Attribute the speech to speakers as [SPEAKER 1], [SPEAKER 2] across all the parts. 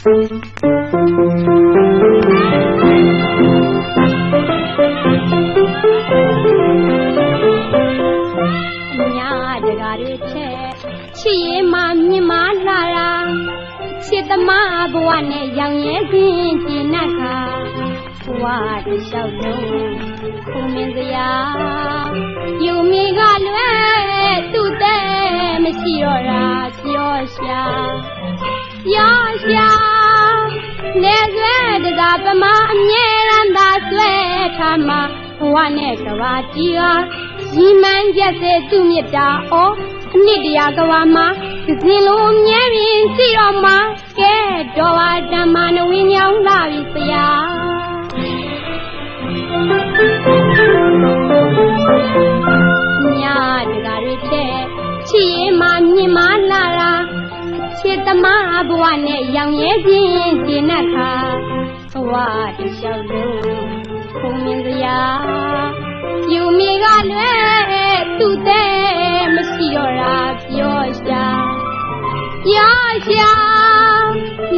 [SPEAKER 1] ညာတကားတွေချက်ချစ်ရင်မှမြင်မလာတာချစ်သမားဘဝနဲ့ရောင်ရဲခြင်းကျင်နှက်ခါဘဝတစ်လျှောက်လုံးခုမင်းစရာယူမိကလွယ်သူ့တဲ့မရှိတော့တာပြောရှာပြောရှာ နေဆွဲတသာပမအမြဲတမ်းသာဆွဲထားမှာဘဝနဲ့ကဘာကြီးဟာရီမန်းရက်စေသူ့မြတ်တာဩအနှစ်တရာကဘာမှာကစင်လုံးမြဲပြီးရှိတော့မှာကဲတော်ပါဓမ္မနဝင်းညောင်းလာပြီဆရာညာတကားတွေတဲ့ချစ်ရင်မှမြင်မလာတာချစ်သမားဘဝနဲ့ရောင်ရဲခြင်းကျင်နှက်ခါဘ ဝတစ်လျှောက်လုံးခုံမြင်စရာယူမိကလွယ်သူ့တဲ့မရှိတော့တာပြောရှာပြောရှာ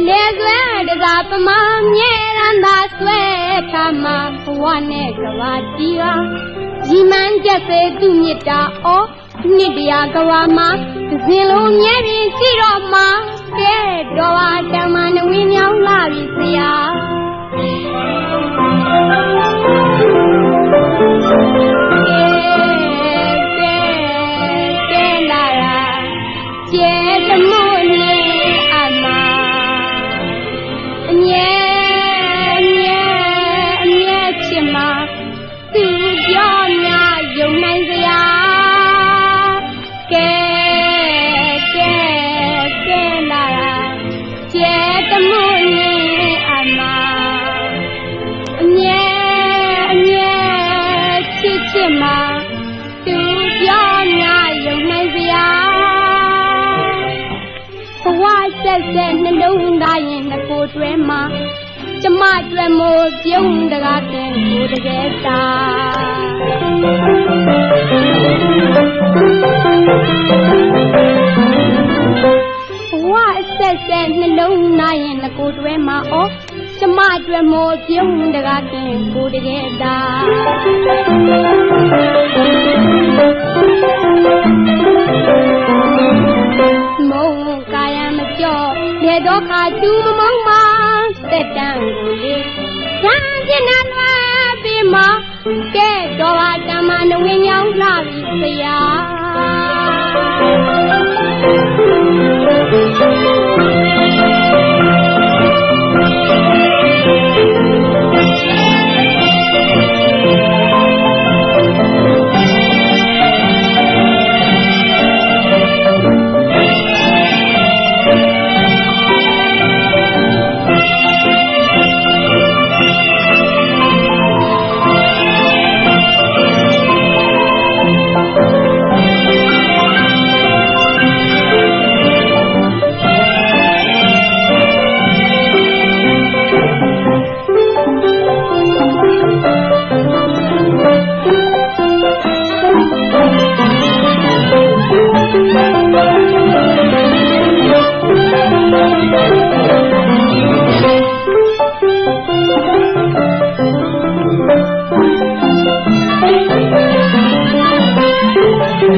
[SPEAKER 1] လေဆွဲတသာပမမြဲတမ်းသာဆွဲထားမှာဘဝနဲ့ကဘာတီဟာရီမန်းချက်စေသူ့မြတ်တာဩနှစ်တရာကဘာမှာတစ်စင်လုံးမြဲပြီးရှိတော့မှာကဲတော်ပါဓမ္မနဝင်းမြောင်းလာပြီဆရာ thank you ဆက်ဆက်နှလုံးသားရင်ငကိုတွဲမှာကျမတွေ့မို့ပြုံးတကားတင်ကိုတကယ်တာဘဝဆက်ဆက်နှလုံးသားရင်ငကိုတွဲမှာဩကျမတွေ့မို့ပြုံးတကားတင်ကိုတကယ်တာ ကဲတော်ပါတမန်ဝင်းရောက်လာပြီဆရာ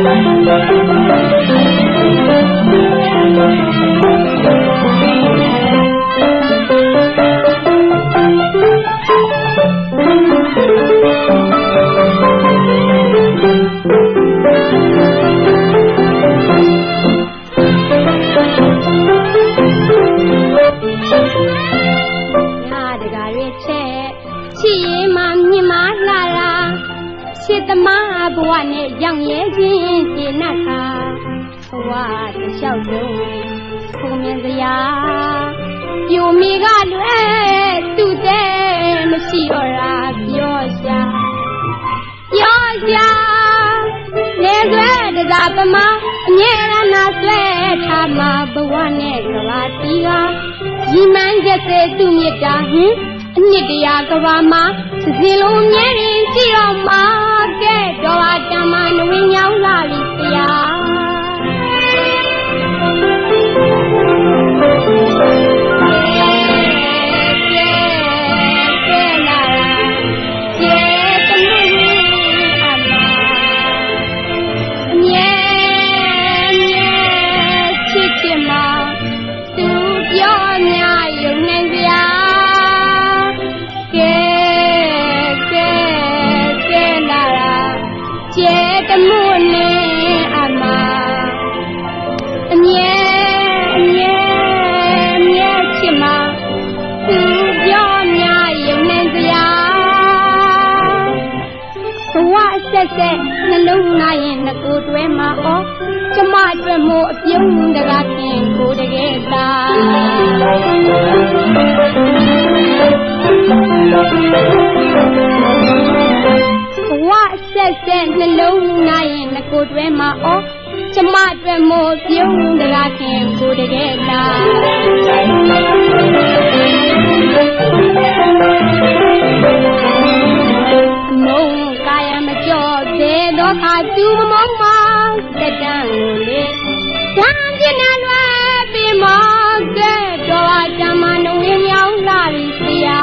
[SPEAKER 1] ညာတ သမားဘဝနဲ့ရောင်ရဲခြင်းကျင်နှက်ခါဘဝတစ်လျှောက်လုံးခုံမြင်စရာပြိုမိကလွယ်သူ့တဲ့မရှိတော့တာပြောရှာပြောရှာလေဆွဲတသာပမအမြဲတမ်းသာဆွဲထားမှာဘဝနဲ့ကဘာတီဟာရီမန်းရက်စေသူ့မြတ်တာဟင်အနှစ်တရာကဘာမှာစစင်လုံးမြဲရင်ရှိတော့မှာ ကဲတော်ပါ ငကိုတွဲမှာဩကျမအတွက်မို့အပြုံးတကားဖြင့်ကိုတကယ်သာဝဆက်ဆက်နှလုံးနာရင်ငကိုတွဲမှာဩကျမအတွက်မို့ပြုံးတကားဖြင့်ကိုတကယ်သာမုံ ကာယမကြော့သေးသောခါသူမမောင်းမတတန်ကိုလေဓာန်ပြနာလွယ်ပြီးမောကဲတော်ဝါတမန်ဝင်ရောက်လာပြီဆရာ